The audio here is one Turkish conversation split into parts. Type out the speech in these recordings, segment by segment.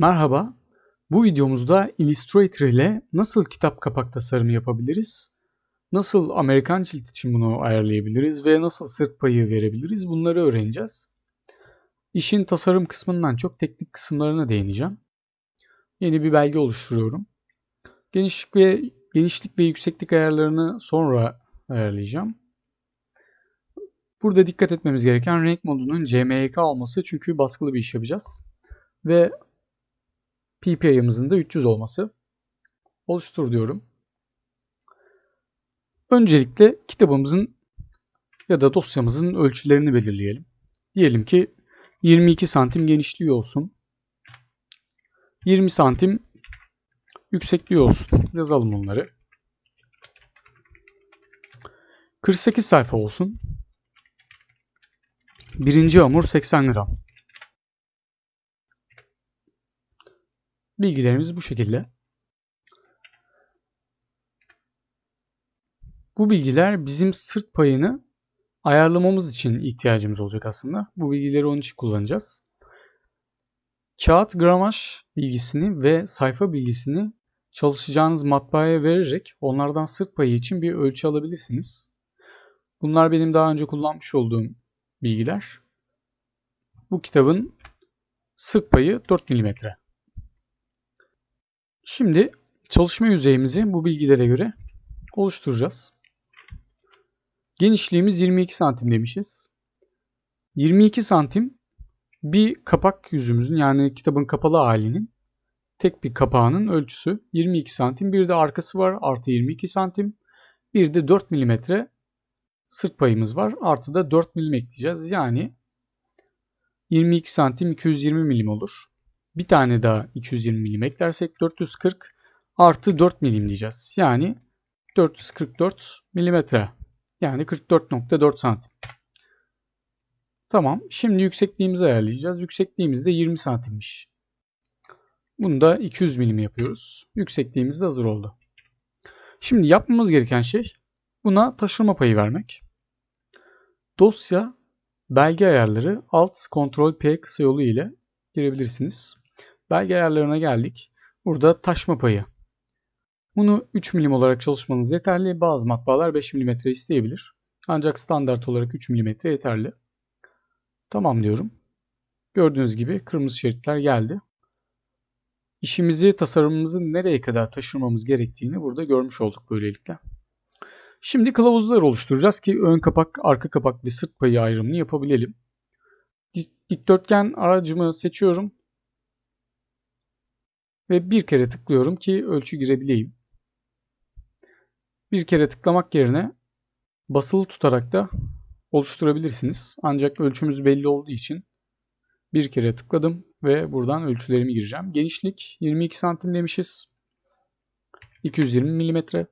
Merhaba, bu videomuzda Illustrator ile nasıl kitap kapak tasarımı yapabiliriz, nasıl Amerikan cilt için bunu ayarlayabiliriz ve nasıl sırt payı verebiliriz bunları öğreneceğiz. İşin tasarım kısmından çok teknik kısımlarına değineceğim. Yeni bir belge oluşturuyorum. Genişlik ve genişlik ve yükseklik ayarlarını sonra ayarlayacağım. Burada dikkat etmemiz gereken renk modunun CMYK olması çünkü baskılı bir iş yapacağız. Ve PPI'ımızın da 300 olması. Oluştur diyorum. Öncelikle kitabımızın ya da dosyamızın ölçülerini belirleyelim. Diyelim ki 22 santim genişliği olsun. 20 santim yüksekliği olsun. Yazalım onları. 48 sayfa olsun. Birinci hamur 80 gram. Bilgilerimiz bu şekilde. Bu bilgiler bizim sırt payını ayarlamamız için ihtiyacımız olacak aslında. Bu bilgileri onun için kullanacağız. Kağıt gramaj bilgisini ve sayfa bilgisini çalışacağınız matbaaya vererek onlardan sırt payı için bir ölçü alabilirsiniz. Bunlar benim daha önce kullanmış olduğum bilgiler. Bu kitabın sırt payı 4 mm. Şimdi çalışma yüzeyimizi bu bilgilere göre oluşturacağız. Genişliğimiz 22 santim demişiz. 22 santim bir kapak yüzümüzün yani kitabın kapalı halinin tek bir kapağının ölçüsü 22 santim. Bir de arkası var artı 22 santim. Bir de 4 mm sırt payımız var. Artı da 4 mm ekleyeceğiz. Yani 22 santim 220 milim olur. Bir tane daha 220 milim eklersek 440 artı 4 milim diyeceğiz. Yani 444 milimetre. Yani 44.4 santim. Tamam. Şimdi yüksekliğimizi ayarlayacağız. Yüksekliğimiz de 20 santimmiş. Bunu da 200 milim yapıyoruz. Yüksekliğimiz de hazır oldu. Şimdi yapmamız gereken şey buna taşırma payı vermek. Dosya belge ayarları Alt Ctrl P kısa yolu ile girebilirsiniz. Belge ayarlarına geldik. Burada taşma payı. Bunu 3 milim olarak çalışmanız yeterli. Bazı matbaalar 5 mm isteyebilir. Ancak standart olarak 3 mm yeterli. Tamam diyorum. Gördüğünüz gibi kırmızı şeritler geldi. İşimizi, tasarımımızı nereye kadar taşırmamız gerektiğini burada görmüş olduk böylelikle. Şimdi kılavuzlar oluşturacağız ki ön kapak, arka kapak ve sırt payı ayrımını yapabilelim. Dikdörtgen aracımı seçiyorum. Ve bir kere tıklıyorum ki ölçü girebileyim. Bir kere tıklamak yerine basılı tutarak da oluşturabilirsiniz. Ancak ölçümüz belli olduğu için bir kere tıkladım ve buradan ölçülerimi gireceğim. Genişlik 22 santim demişiz. 220 milimetre.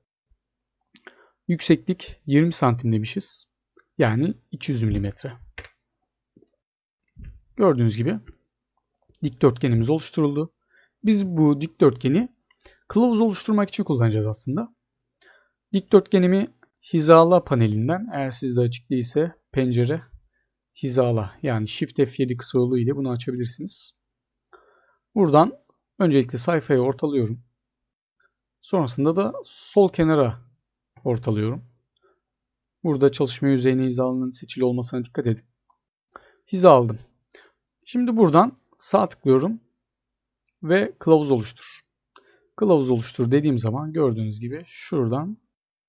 Yükseklik 20 santim demişiz. Yani 200 milimetre. Gördüğünüz gibi dikdörtgenimiz oluşturuldu. Biz bu dikdörtgeni kılavuz oluşturmak için kullanacağız aslında. Dikdörtgenimi hizala panelinden eğer sizde açık değilse pencere hizala yani Shift F7 kısa yolu ile bunu açabilirsiniz. Buradan öncelikle sayfayı ortalıyorum. Sonrasında da sol kenara ortalıyorum. Burada çalışma yüzeyine hizalının seçili olmasına dikkat edin. Hiza aldım. Şimdi buradan sağ tıklıyorum ve kılavuz oluştur. Kılavuz oluştur dediğim zaman gördüğünüz gibi şuradan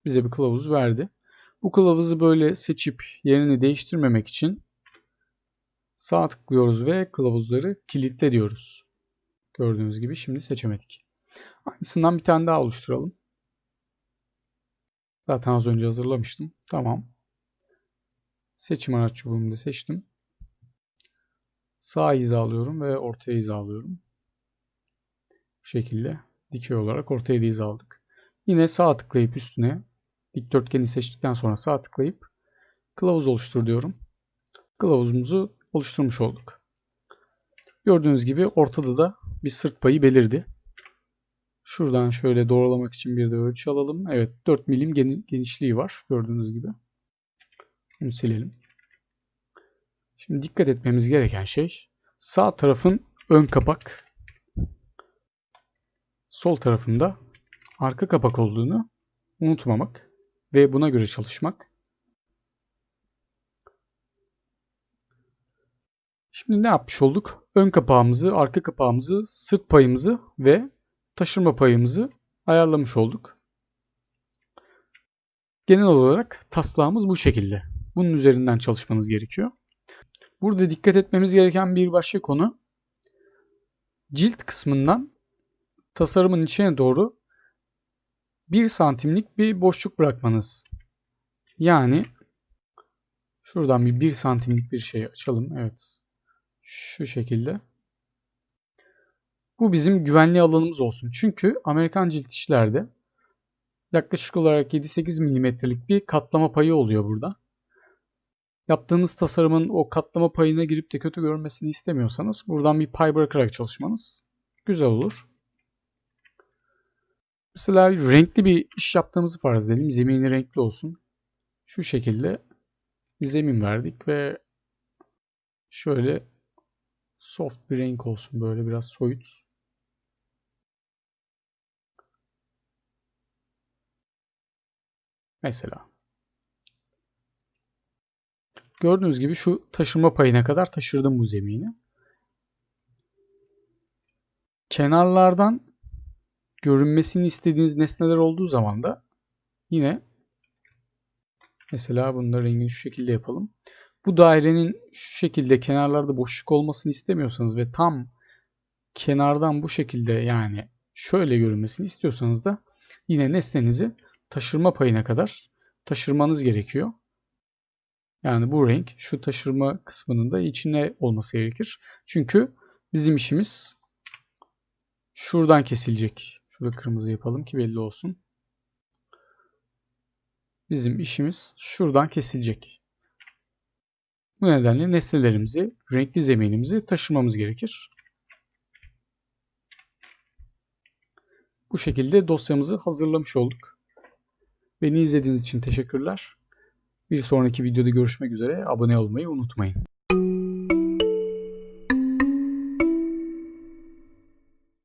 bize bir kılavuz verdi. Bu kılavuzu böyle seçip yerini değiştirmemek için sağ tıklıyoruz ve kılavuzları kilitle diyoruz. Gördüğünüz gibi şimdi seçemedik. Aynısından bir tane daha oluşturalım. Zaten az önce hazırlamıştım. Tamam. Seçim araç çubuğumu da seçtim. Sağ hizalıyorum ve ortaya hizalıyorum. Bu şekilde dikey olarak ortaya da hizaladık. Yine sağ tıklayıp üstüne dikdörtgeni seçtikten sonra sağ tıklayıp kılavuz oluştur diyorum. Kılavuzumuzu oluşturmuş olduk. Gördüğünüz gibi ortada da bir sırt payı belirdi. Şuradan şöyle doğrulamak için bir de ölçü alalım. Evet 4 milim genişliği var gördüğünüz gibi. Bunu silelim. Şimdi dikkat etmemiz gereken şey sağ tarafın ön kapak sol tarafında arka kapak olduğunu unutmamak ve buna göre çalışmak. Şimdi ne yapmış olduk? Ön kapağımızı, arka kapağımızı, sırt payımızı ve taşırma payımızı ayarlamış olduk. Genel olarak taslağımız bu şekilde. Bunun üzerinden çalışmanız gerekiyor. Burada dikkat etmemiz gereken bir başka konu cilt kısmından tasarımın içine doğru 1 santimlik bir boşluk bırakmanız. Yani şuradan bir 1 santimlik bir şey açalım. Evet. Şu şekilde. Bu bizim güvenli alanımız olsun. Çünkü Amerikan cilt işlerde yaklaşık olarak 7-8 milimetrelik bir katlama payı oluyor burada. Yaptığınız tasarımın o katlama payına girip de kötü görünmesini istemiyorsanız buradan bir pay bırakarak çalışmanız güzel olur. Mesela renkli bir iş yaptığımızı farz edelim. Zemini renkli olsun. Şu şekilde bir zemin verdik ve şöyle soft bir renk olsun böyle biraz soyut. Mesela. Gördüğünüz gibi şu taşırma payına kadar taşırdım bu zemini. Kenarlardan görünmesini istediğiniz nesneler olduğu zaman da yine mesela bunun rengini şu şekilde yapalım. Bu dairenin şu şekilde kenarlarda boşluk olmasını istemiyorsanız ve tam kenardan bu şekilde yani şöyle görünmesini istiyorsanız da yine nesnenizi taşırma payına kadar taşırmanız gerekiyor. Yani bu renk şu taşırma kısmının da içine olması gerekir. Çünkü bizim işimiz şuradan kesilecek. Şurada kırmızı yapalım ki belli olsun. Bizim işimiz şuradan kesilecek. Bu nedenle nesnelerimizi, renkli zeminimizi taşımamız gerekir. Bu şekilde dosyamızı hazırlamış olduk. Beni izlediğiniz için teşekkürler. Bir sonraki videoda görüşmek üzere. Abone olmayı unutmayın.